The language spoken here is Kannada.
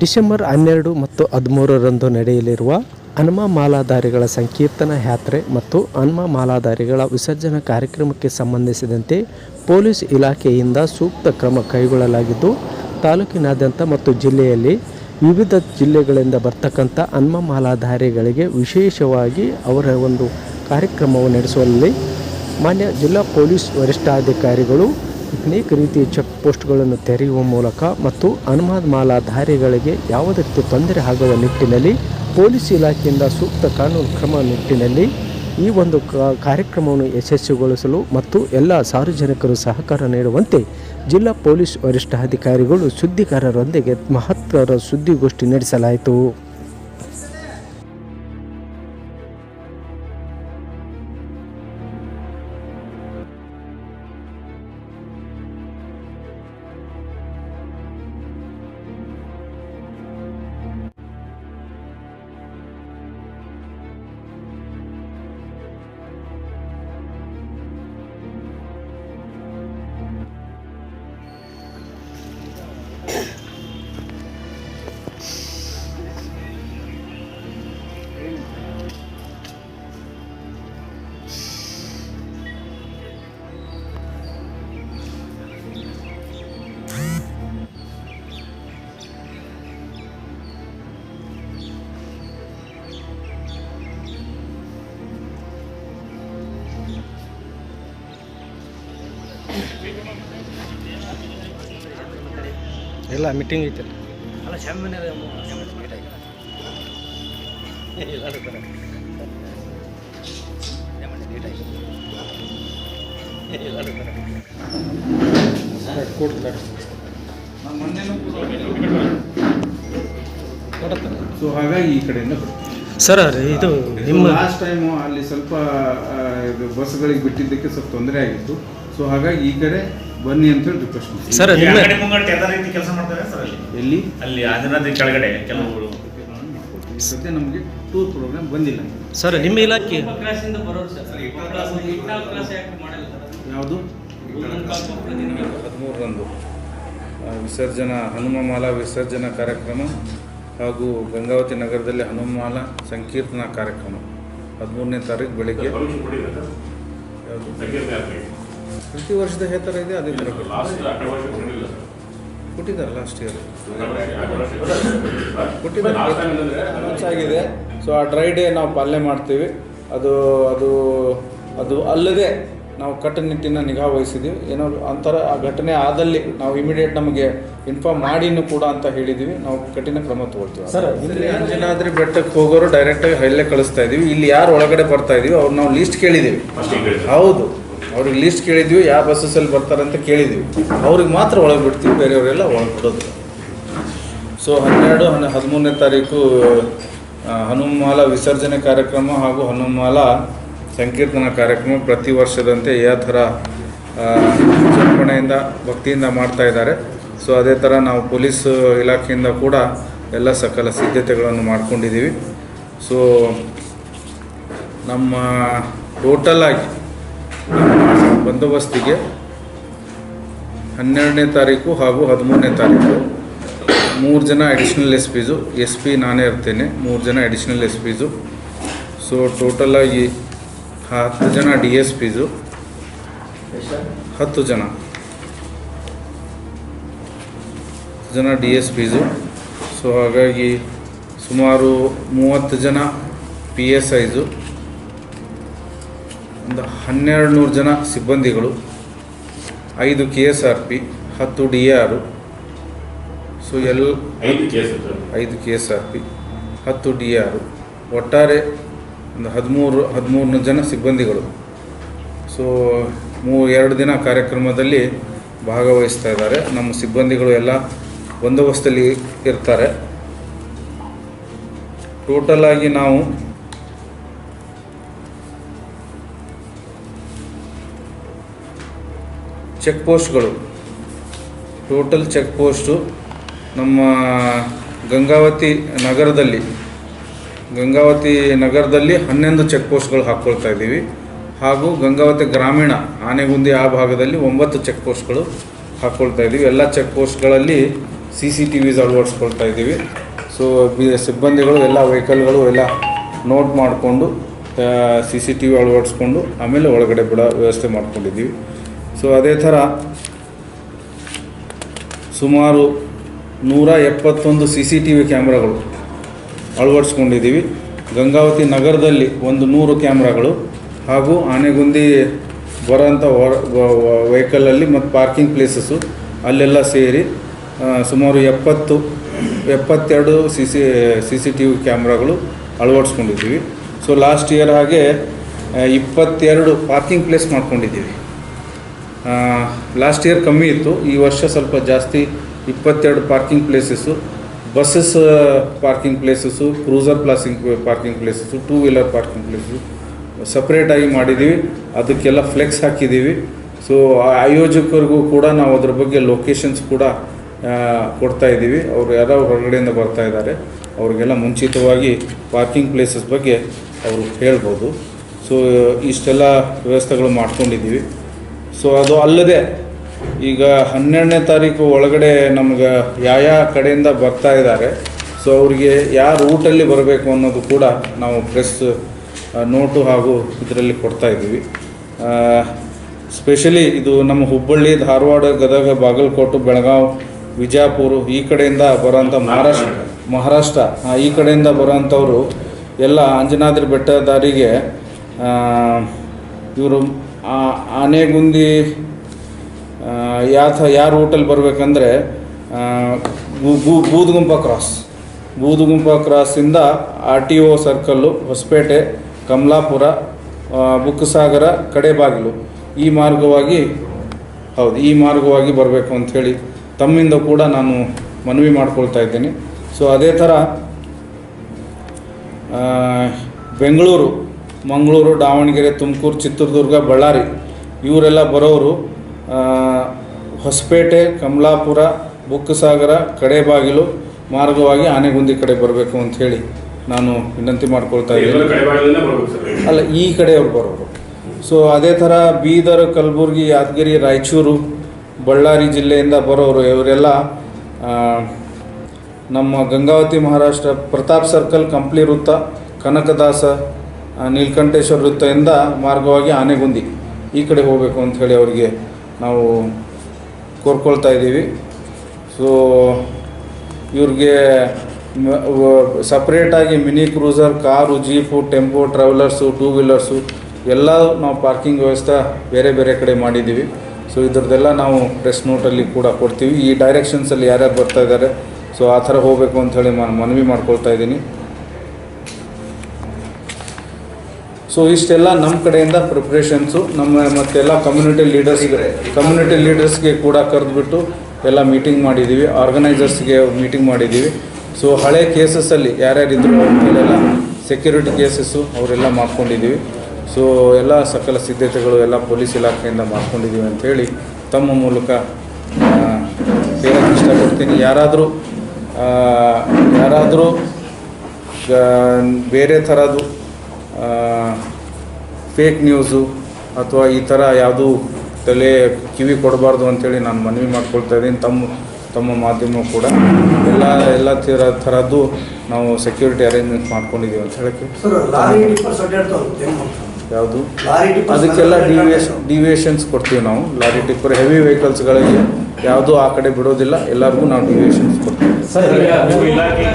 ಡಿಸೆಂಬರ್ ಹನ್ನೆರಡು ಮತ್ತು ಹದಿಮೂರರಂದು ನಡೆಯಲಿರುವ ಹನುಮ ಮಾಲಾಧಾರಿಗಳ ಸಂಕೀರ್ತನ ಯಾತ್ರೆ ಮತ್ತು ಹನುಮ ಮಾಲಾಧಾರಿಗಳ ವಿಸರ್ಜನಾ ಕಾರ್ಯಕ್ರಮಕ್ಕೆ ಸಂಬಂಧಿಸಿದಂತೆ ಪೊಲೀಸ್ ಇಲಾಖೆಯಿಂದ ಸೂಕ್ತ ಕ್ರಮ ಕೈಗೊಳ್ಳಲಾಗಿದ್ದು, ತಾಲೂಕಿನಾದ್ಯಂತ ಮತ್ತು ಜಿಲ್ಲೆಯಲ್ಲಿ ವಿವಿಧ ಜಿಲ್ಲೆಗಳಿಂದ ಬರ್ತಕ್ಕಂಥ ಹನುಮ ಮಾಲಾಧಾರಿಗಳಿಗೆ ವಿಶೇಷವಾಗಿ ಅವರ ಒಂದು ಕಾರ್ಯಕ್ರಮವನ್ನು ನಡೆಸುವಲ್ಲಿ ಮಾನ್ಯ ಜಿಲ್ಲಾ ಪೊಲೀಸ್ ವರಿಷ್ಠಾಧಿಕಾರಿಗಳು ಅನೇಕ ರೀತಿಯ ಚೆಕ್ ಪೋಸ್ಟ್ಗಳನ್ನು ತೆರೆಯುವ ಮೂಲಕ ಮತ್ತು ಹನುಮಾನ್ ಮಾಲಾಧಾರಿಗಳಿಗೆ ಯಾವುದೇ ರೀತಿ ತೊಂದರೆ ಆಗುವ ನಿಟ್ಟಿನಲ್ಲಿ ಪೊಲೀಸ್ ಇಲಾಖೆಯಿಂದ ಸೂಕ್ತ ಕಾನೂನು ಕ್ರಮ ನಿಟ್ಟಿನಲ್ಲಿ ಈ ಒಂದು ಕಾರ್ಯಕ್ರಮವನ್ನು ಯಶಸ್ವಿಗೊಳಿಸಲು ಮತ್ತು ಎಲ್ಲ ಸಾರ್ವಜನಿಕರು ಸಹಕಾರ ನೀಡುವಂತೆ ಜಿಲ್ಲಾ ಪೊಲೀಸ್ ವರಿಷ್ಠಾಧಿಕಾರಿಗಳು ಸುದ್ದಿಗಾರರೊಂದಿಗೆ ಮಹತ್ವದ ಸುದ್ದಿಗೋಷ್ಠಿ ನಡೆಸಲಾಯಿತು. ಎಲ್ಲ ಮೀಟಿಂಗ್ ಐತೆ. ಅಲ್ಲ ಶಾಮಿನ ಸೊ ಹಾಗಾಗಿ ಈ ಕಡೆಯಿಂದ ಸರ್ ಇದು ನಿಮ್ಮ ಲಾಸ್ಟ್ ಟೈಮು ಅಲ್ಲಿ ಸ್ವಲ್ಪ ಬಸ್ಗಳಿಗೆ ಬಿಟ್ಟಿದ್ದಕ್ಕೆ ಸ್ವಲ್ಪ ತೊಂದರೆ ಆಗಿತ್ತು. ಸೊ ಹಾಗಾಗಿ ಈ ಕಡೆ ಬನ್ನಿ ಅಂತ ಹೇಳಿ ರಿಕ್ವೆಸ್ಟ್ ಮಾಡ್ತೀವಿ ಸರ್ ನಿಮ್ಮ ಅಂಗಡಿ ಮುಂಗಟ್ಟು ಎಲ್ಲ ರೀತಿ ಕೆಲಸ ಮಾಡ್ತಾರೆ ಸರ್ ಅಲ್ಲಿ? ಎಲ್ಲಿ? ಅಲ್ಲಿ ಆಂಜನಾದ್ರಿ ಕೆಳಗಡೆ ಕೆಲವು ಸದ್ಯ ನಮಗೆ ಟೂರ್ ಪ್ರೋಗ್ರಾಮ್ ಬಂದಿಲ್ಲ. ಸರ್ ನಿಮ್ಮ ಇಲಾಖೆ ಕ್ಲಾಸಿಂದ ಬರೋರು ಸರ್. ಇಟ್ನಾಲ್ ಕ್ಲಾಸ್ ಯಾಕೆ ಮಾಡಲ್ಲ ಸರ್ ಯಾವುದು? ಹದಿಮೂರರಂದು ವಿಸರ್ಜನಾ ಹನುಮಮಾಲಾ ವಿಸರ್ಜನಾ ಕಾರ್ಯಕ್ರಮ ಹಾಗೂ ಗಂಗಾವತಿ ನಗರದಲ್ಲಿ ಹನುಮಾಲ ಸಂಕೀರ್ತನಾ ಕಾರ್ಯಕ್ರಮ ಹದಿಮೂರನೇ ತಾರೀಕು ಬೆಳಿಗ್ಗೆ. ಯಾವುದು? ಪ್ರತಿ ವರ್ಷದ ಹೇತರ ಥರ ಇದೆ ಅದೇ ಥರ ಕೊಟ್ಟಿದ್ದಾರೆ ಲಾಸ್ಟ್ ಇಯರ್ ಕೊಟ್ಟಿದ್ದಾರೆ. ಆಗಿದೆ. ಸೊ ಆ ಡ್ರೈ ಡೇ ನಾವು ಪಾಲನೆ ಮಾಡ್ತೀವಿ. ಅದು ಅದು ಅದು ಅಲ್ಲದೆ ನಾವು ಕಟ್ಟುನಿಟ್ಟಿನ ನಿಗಾ ವಹಿಸಿದ್ದೀವಿ ಏನೋ ಅಂತರ ಆ ಘಟನೆ ಆದಲ್ಲಿ ನಾವು ಇಮಿಡಿಯೇಟ್ ನಮಗೆ ಇನ್ಫಾರ್ಮ್ ಮಾಡಿನೂ ಕೂಡ ಅಂತ ಹೇಳಿದ್ದೀವಿ ನಾವು ಕಠಿಣ ಕ್ರಮ ತಗೊಳ್ತೀವಿ. ಸರ್, ಇಲ್ಲಿ ಅಂಜನಾದ್ರಿ ಬೆಟ್ಟಕ್ಕೆ ಹೋಗೋರು ಡೈರೆಕ್ಟಾಗಿ ಹೈಲೇ ಕಳಿಸ್ತಾ ಇದೀವಿ. ಇಲ್ಲಿ ಯಾರು ಒಳಗಡೆ ಬರ್ತಾ ಇದೀವಿ ಅವ್ರು ನಾವು ಲೀಸ್ಟ್ ಕೇಳಿದ್ದೀವಿ ಹೌದು. ಅವ್ರಿಗೆ ಲಿಸ್ಟ್ ಕೇಳಿದ್ವಿ ಯಾವ ಬಸ್ಸಲ್ಲಿ ಬರ್ತಾರೆ ಅಂತ ಕೇಳಿದ್ವಿ. ಅವ್ರಿಗೆ ಮಾತ್ರ ಒಳಗೆ ಬಿಡ್ತೀವಿ ಬೇರೆಯವರೆಲ್ಲ ಒಳಗೆ ಬಿಡೋದು. ಸೊ ಹನ್ನೆರಡು ಹನ್ನ ಹದಿಮೂರನೇ ತಾರೀಕು ಹನುಮಾಲ ವಿಸರ್ಜನೆ ಕಾರ್ಯಕ್ರಮ ಹಾಗೂ ಹನುಮಾಲ ಸಂಕೀರ್ತನ ಕಾರ್ಯಕ್ರಮ ಪ್ರತಿ ವರ್ಷದಂತೆ ಯಾವ ಥರ ಆ, ಭಕ್ತಿಯಿಂದ ಮಾಡ್ತಾ ಇದ್ದಾರೆ. ಸೊ ಅದೇ ಥರ ನಾವು ಪೊಲೀಸ್ ಇಲಾಖೆಯಿಂದ ಕೂಡ ಎಲ್ಲ ಸಕಲ ಸಿದ್ಧತೆಗಳನ್ನು ಮಾಡ್ಕೊಂಡಿದ್ದೀವಿ. ಸೊ ನಮ್ಮ ಟೋಟಲ್ ಆಗಿ ಬಂದೋಬಸ್ತಿಗೆ ಹನ್ನೆರಡನೇ ತಾರೀಕು ಹಾಗೂ ಹದಿಮೂರನೇ ತಾರೀಕು. ಮೂರು ಜನ additional S Ps S P ನಾನೇ ಇರ್ತೇನೆ. ಮೂರು ಜನ ಅಡಿಷ್ನಲ್ ಎಸ್ ಪಿಸು ಸೊ ಟೋಟಲಾಗಿ ಹತ್ತು ಜನ ಡಿ ಎಸ್ ಪಿಸು ಹತ್ತು ಜನ. ಜನ ಡಿ ಎಸ್ ಪಿಸು ಸೊ ಹಾಗಾಗಿ ಸುಮಾರು ಮೂವತ್ತು ಜನ ಪಿ ಎಸ್ ಐಸು ಒಂದು ಹನ್ನೆರಡು ನೂರು ಜನ ಸಿಬ್ಬಂದಿಗಳು ಐದು ಕೆ ಎಸ್ ಆರ್ ಪಿ ಹತ್ತು ಡಿ ಆರು ಸೊ ಎಲ್ ಐದು ಐದು ಕೆ ಎಸ್ ಆರ್ ಪಿ ಹತ್ತು ಡಿ ಆರು ಒಟ್ಟಾರೆ ಒಂದು ಹದಿಮೂರು ಹದಿಮೂರು ಜನ ಸಿಬ್ಬಂದಿಗಳು. ಸೊ ಮೂ ಎರಡು ದಿನ ಕಾರ್ಯಕ್ರಮದಲ್ಲಿ ಭಾಗವಹಿಸ್ತಾ ಇದ್ದಾರೆ. ನಮ್ಮ ಸಿಬ್ಬಂದಿಗಳು ಎಲ್ಲ ಬಂದೋಬಸ್ತಲ್ಲಿ ಇರ್ತಾರೆ. ಟೋಟಲ್ ಆಗಿ ನಾವು ಚೆಕ್ ಪೋಸ್ಟ್ಗಳು. ಟೋಟಲ್ ಚೆಕ್ ಪೋಸ್ಟು ನಮ್ಮ ಗಂಗಾವತಿ ನಗರದಲ್ಲಿ ಗಂಗಾವತಿ ನಗರದಲ್ಲಿ ಹನ್ನೊಂದು ಚೆಕ್ ಪೋಸ್ಟ್ಗಳು ಹಾಕ್ಕೊಳ್ತಾ ಇದ್ದೀವಿ. ಹಾಗೂ ಗಂಗಾವತಿ ಗ್ರಾಮೀಣ ಆನೆಗುಂದಿ ಆ ಭಾಗದಲ್ಲಿ ಒಂಬತ್ತು ಚೆಕ್ ಪೋಸ್ಟ್ಗಳು ಹಾಕ್ಕೊಳ್ತಾ ಇದ್ದೀವಿ. ಎಲ್ಲ ಚೆಕ್ ಪೋಸ್ಟ್ಗಳಲ್ಲಿ ಸಿ ಸಿ ಟಿ ವಿಸ್ ಅಳವಡಿಸ್ಕೊಳ್ತಾ ಇದ್ದೀವಿ. ಸೊ ಸಿಬ್ಬಂದಿಗಳು, ಎಲ್ಲ ವೆಹಿಕಲ್ಗಳು ಎಲ್ಲ ನೋಟ್ ಮಾಡಿಕೊಂಡು ಸಿ ಸಿ ಟಿ ವಿ ಅಳವಡಿಸ್ಕೊಂಡು ಆಮೇಲೆ ಒಳಗಡೆ ಬಿಡೋ ವ್ಯವಸ್ಥೆ ಮಾಡ್ಕೊಂಡಿದ್ದೀವಿ. ಸೊ ಅದೇ ಥರ ಸುಮಾರು ನೂರ ಎಪ್ಪತ್ತೊಂದು ಸಿ ಸಿ ಟಿ ವಿ ಕ್ಯಾಮ್ರಾಗಳು ಅಳವಡಿಸ್ಕೊಂಡಿದ್ದೀವಿ. ಗಂಗಾವತಿ ನಗರದಲ್ಲಿ ಒಂದು ನೂರು ಕ್ಯಾಮ್ರಾಗಳು ಹಾಗೂ ಆನೆಗುಂದಿ ಬರೋಂಥ ವೆಹಿಕಲಲ್ಲಿ ಮತ್ತು ಪಾರ್ಕಿಂಗ್ ಪ್ಲೇಸಸ್ಸು ಅಲ್ಲೆಲ್ಲ ಸೇರಿ ಸುಮಾರು ಎಪ್ಪತ್ತು, ಎಪ್ಪತ್ತೆರಡು C C C C T V ಕ್ಯಾಮ್ರಾಗಳು ಅಳವಡಿಸ್ಕೊಂಡಿದ್ದೀವಿ. ಸೊ ಲಾಸ್ಟ್ ಇಯರ್ ಹಾಗೆ ಇಪ್ಪತ್ತೆರಡು ಪಾರ್ಕಿಂಗ್ ಪ್ಲೇಸ್ ಮಾಡ್ಕೊಂಡಿದ್ದೀವಿ. ಲಾಸ್ಟ್ ಇಯರ್ ಕಮ್ಮಿ ಇತ್ತು. ಈ ವರ್ಷ ಸ್ವಲ್ಪ ಜಾಸ್ತಿ ಇಪ್ಪತ್ತೆರಡು parking places buses parking places cruiser ಪ್ಲಾಸಿಂಗ್ parking places two wheeler parking places ಸಪ್ರೇಟಾಗಿ ಮಾಡಿದ್ದೀವಿ ಅದಕ್ಕೆಲ್ಲ ಫ್ಲೆಕ್ಸ್ ಹಾಕಿದ್ದೀವಿ ಸೊ ಆಯೋಜಕರಿಗೂ ಕೂಡ ನಾವು ಅದ್ರ ಬಗ್ಗೆ ಲೊಕೇಶನ್ಸ್ ಕೂಡ ಕೊಡ್ತಾ ಇದ್ದೀವಿ ಅವ್ರು ಯಾರೋ ಹೊರಗಡೆಯಿಂದ ಬರ್ತಾ ಇದ್ದಾರೆ. ಅವ್ರಿಗೆಲ್ಲ ಮುಂಚಿತವಾಗಿ ಪಾರ್ಕಿಂಗ್ ಪ್ಲೇಸಸ್ ಬಗ್ಗೆ ಅವರು ಹೇಳ್ಬೋದು. ಸೊ ಇಷ್ಟೆಲ್ಲ ವ್ಯವಸ್ಥೆಗಳು ಮಾಡ್ಕೊಂಡಿದ್ದೀವಿ. ಸೊ ಅದು ಅಲ್ಲದೆ ಈಗ ಹನ್ನೆರಡನೇ ತಾರೀಕು ಒಳಗಡೆ ನಮ್ಗೆ ಯಾವ ಯಾವ ಕಡೆಯಿಂದ ಬರ್ತಾ ಇದ್ದಾರೆ. ಸೊ ಅವರಿಗೆ ಯಾರು ರೂಟಲ್ಲಿ ಬರಬೇಕು ಅನ್ನೋದು ಕೂಡ ನಾವು ಪ್ರೆಸ್ ನೋಟು ಹಾಗೂ ಇದರಲ್ಲಿ ಕೊಡ್ತಾ ಇದ್ದೀವಿ. ಸ್ಪೆಷಲಿ ಇದು ನಮ್ಮ ಹುಬ್ಬಳ್ಳಿ, ಧಾರವಾಡ, ಗದಗ, ಬಾಗಲಕೋಟೆ, ಬೆಳಗಾವಿ ವಿಜಯಪುರ ಈ ಕಡೆಯಿಂದ ಬರೋಂಥ ಮಹಾರಾಷ್ಟ್ರ ಮಹಾರಾಷ್ಟ್ರ ಈ ಕಡೆಯಿಂದ ಬರೋಂಥವ್ರು ಎಲ್ಲ ಅಂಜನಾದ್ರಿ ಬೆಟ್ಟದಾರಿಗೆ ಇವರು ಆನೆಗುಂದಿ ಯಾವ ಯಾರ ಹೋಟೆಲ್ ಬರಬೇಕಂದ್ರೆ Budugumpa cross Budugumpa ಕ್ರಾಸಿಂದ R T O circle Hosapete, Kamalapura Bukkasagara, Kadebagilu. ಈ ಮಾರ್ಗವಾಗಿ, ಹೌದು, ಈ ಮಾರ್ಗವಾಗಿ ಬರಬೇಕು ಅಂಥೇಳಿ ತಮ್ಮಿಂದ ಕೂಡ ನಾನು ಮನವಿ ಮಾಡ್ಕೊಳ್ತಾ ಇದ್ದೀನಿ. ಸೊ ಅದೇ ಥರ ಬೆಂಗಳೂರು ಮಂಗಳೂರು ದಾವಣಗೆರೆ ತುಮಕೂರು ಚಿತ್ರದುರ್ಗ ಬಳ್ಳಾರಿ ಇವರೆಲ್ಲ ಬರೋರು ಹೊಸಪೇಟೆ ಕಮಲಾಪುರ ಬುಕ್ಕಸಾಗರ ಕಡೆಬಾಗಿಲು ಮಾರ್ಗವಾಗಿ ಆನೆಗುಂದಿ ಕಡೆ ಬರಬೇಕು ಅಂತ ಹೇಳಿ ನಾನು ವಿನಂತಿ ಮಾಡ್ಕೊಳ್ತಾ ಇದ್ದೀನಿ. ಅಲ್ಲ ಈ ಕಡೆಯವ್ರು ಬರೋರು. ಸೊ ಅದೇ ಥರ ಬೀದರ್ ಕಲಬುರಗಿ ಯಾದಗಿರಿ ರಾಯಚೂರು ಬಳ್ಳಾರಿ ಜಿಲ್ಲೆಯಿಂದ ಬರೋರು ಇವರೆಲ್ಲ ನಮ್ಮ ಗಂಗಾವತಿ ಮಹಾರಾಷ್ಟ್ರ ಪ್ರತಾಪ್ ಸರ್ಕಲ್ ಕಂಪ್ಲಿ ವೃತ್ತ ಕನಕದಾಸ ನೀಲಕಂಠೇಶ್ವರ ವೃತ್ತದಿಂದ ಮಾರ್ಗವಾಗಿ ಆನೆಗುಂದಿ ಈ ಕಡೆ ಹೋಗಬೇಕು ಅಂತ ಹೇಳಿ ಅವರಿಗೆ ನಾವು ಕೋರ್ಕೊಳ್ತಾ ಇದ್ದೀವಿ. ಸೊ ಇವ್ರಿಗೆ ಸಪ್ರೇಟಾಗಿ mini cruiser, car, jeep, tempo travellers two wheelers ಎಲ್ಲ ನಾವು ಪಾರ್ಕಿಂಗ್ ವ್ಯವಸ್ಥೆ ಬೇರೆ ಬೇರೆ ಕಡೆ ಮಾಡಿದ್ದೀವಿ. ಸೊ ಇದ್ರದ್ದೆಲ್ಲ ನಾವು ಪ್ರೆಸ್ ನೋಟಲ್ಲಿ ಕೂಡ ಕೊಡ್ತೀವಿ. ಈ ಡೈರೆಕ್ಷನ್ಸಲ್ಲಿ ಯಾರ್ಯಾರು ಬರ್ತಾ ಇದ್ದಾರೆ ಸೊ ಆ ಥರ ಹೋಗಬೇಕು ಅಂಥೇಳಿ ನಾನು ಮನವಿ ಮಾಡ್ಕೊಳ್ತಾ ಇದ್ದೀನಿ. ಸೊ ಇಷ್ಟೆಲ್ಲ ನಮ್ಮ ಕಡೆಯಿಂದ ಪ್ರಿಪ್ರೇಷನ್ಸು ನಮ್ಮ ಮತ್ತೆಲ್ಲ ಕಮ್ಯುನಿಟಿ ಲೀಡರ್ಸ್ಗೆ ಕಮ್ಯುನಿಟಿ ಲೀಡರ್ಸ್ಗೆ ಕೂಡ ಕರೆದುಬಿಟ್ಟು ಎಲ್ಲ ಮೀಟಿಂಗ್ ಮಾಡಿದ್ದೀವಿ ಆರ್ಗನೈಸರ್ಸ್ಗೆ ಮೀಟಿಂಗ್ ಮಾಡಿದ್ದೀವಿ ಸೊ ಹಳೆ ಕೇಸಸ್ಸಲ್ಲಿ ಯಾರ್ಯಾರಿದ್ರು ಅವರೆಲ್ಲ ಸೆಕ್ಯೂರಿಟಿ ಕೇಸಸ್ಸು ಅವರೆಲ್ಲ ಮಾಡ್ಕೊಂಡಿದ್ದೀವಿ ಸೊ ಎಲ್ಲ ಸಕಲ ಸಿದ್ಧತೆಗಳು ಎಲ್ಲ ಪೊಲೀಸ್ ಇಲಾಖೆಯಿಂದ ಮಾಡ್ಕೊಂಡಿದ್ದೀವಿ ಅಂಥೇಳಿ ತಮ್ಮ ಮೂಲಕ ಹೇಳಕ್ಕೆ ಇಷ್ಟಪಡ್ತೀನಿ. ಯಾರಾದರೂ ಯಾರಾದರೂ ಬೇರೆ ಥರದ್ದು ಫೇಕ್ ನ್ಯೂಸು ಅಥವಾ ಈ ಥರ ಯಾವುದೂ ತಲೆ ಕಿವಿ ಕೊಡಬಾರ್ದು ಅಂತೇಳಿ ನಾನು ಮನವಿ ಮಾಡ್ಕೊಳ್ತಾ ಇದ್ದೀನಿ. ತಮ್ಮ ತಮ್ಮ ಮಾಧ್ಯಮ ಕೂಡ. ಎಲ್ಲ ಎಲ್ಲ ಥರ ಥರದ್ದು ನಾವು ಸೆಕ್ಯೂರಿಟಿ ಅರೇಂಜ್ಮೆಂಟ್ ಮಾಡ್ಕೊಂಡಿದ್ದೀವಿ ಅಂತ ಹೇಳಕ್ಕೆ. ಯಾವುದು? ಅದಕ್ಕೆಲ್ಲ ಡಿವಿಯೇಷನ್ ಡಿವಿಯೇಷನ್ಸ್ ಕೊಡ್ತೀವಿ ನಾವು. ಲಾರಿ ಟಿಪ್ಪರ್ ಹೆವಿ ವೆಹಿಕಲ್ಸ್ಗಳಿಗೆ ಯಾವುದೂ ಆ ಕಡೆ ಬಿಡೋದಿಲ್ಲ. ಎಲ್ಲರಿಗೂ ನಾವು ಡಿವಿಯೇಷನ್ಸ್ ಕೊಡ್ತೀವಿ. ಸರ್ ನೀವು ಇಲಾಖೆ